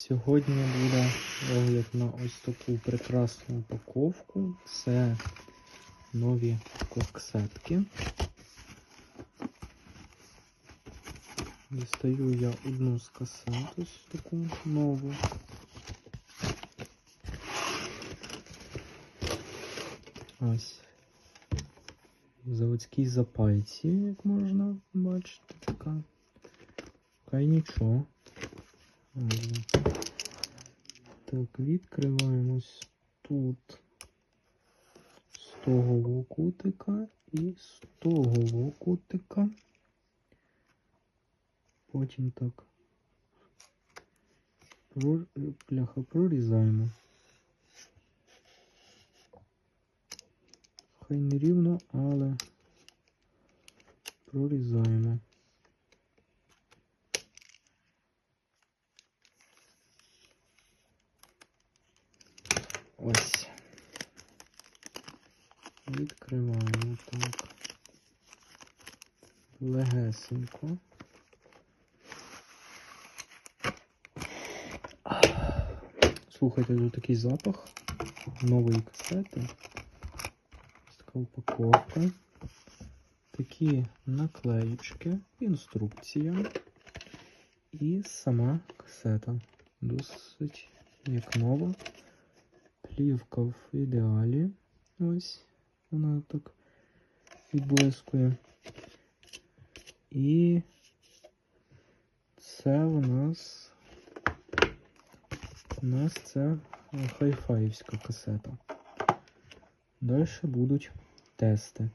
Сьогодні буде огляд на ось таку прекрасну упаковку. Це нові коксетки. Дістаю я одну з касет, ось таку нову. Ось. В заводській запайці, як можна бачити, така. Та й нічого. Так, відкриваємось тут з того кутика і з того кутика. Потім так. Пляха прорізаємо. Хай не рівно, але прорізаємо. Ось. Відкриваємо так. Легесенько. Слухайте, тут такий запах нової касети. Ось така упаковка. Такі наклеїчки, інструкція і сама касета. Досить як нова. Плівка в ідеалі. Ось вона так відблискує. І це у нас у нас це хайфаївська касета. Далі будуть тести.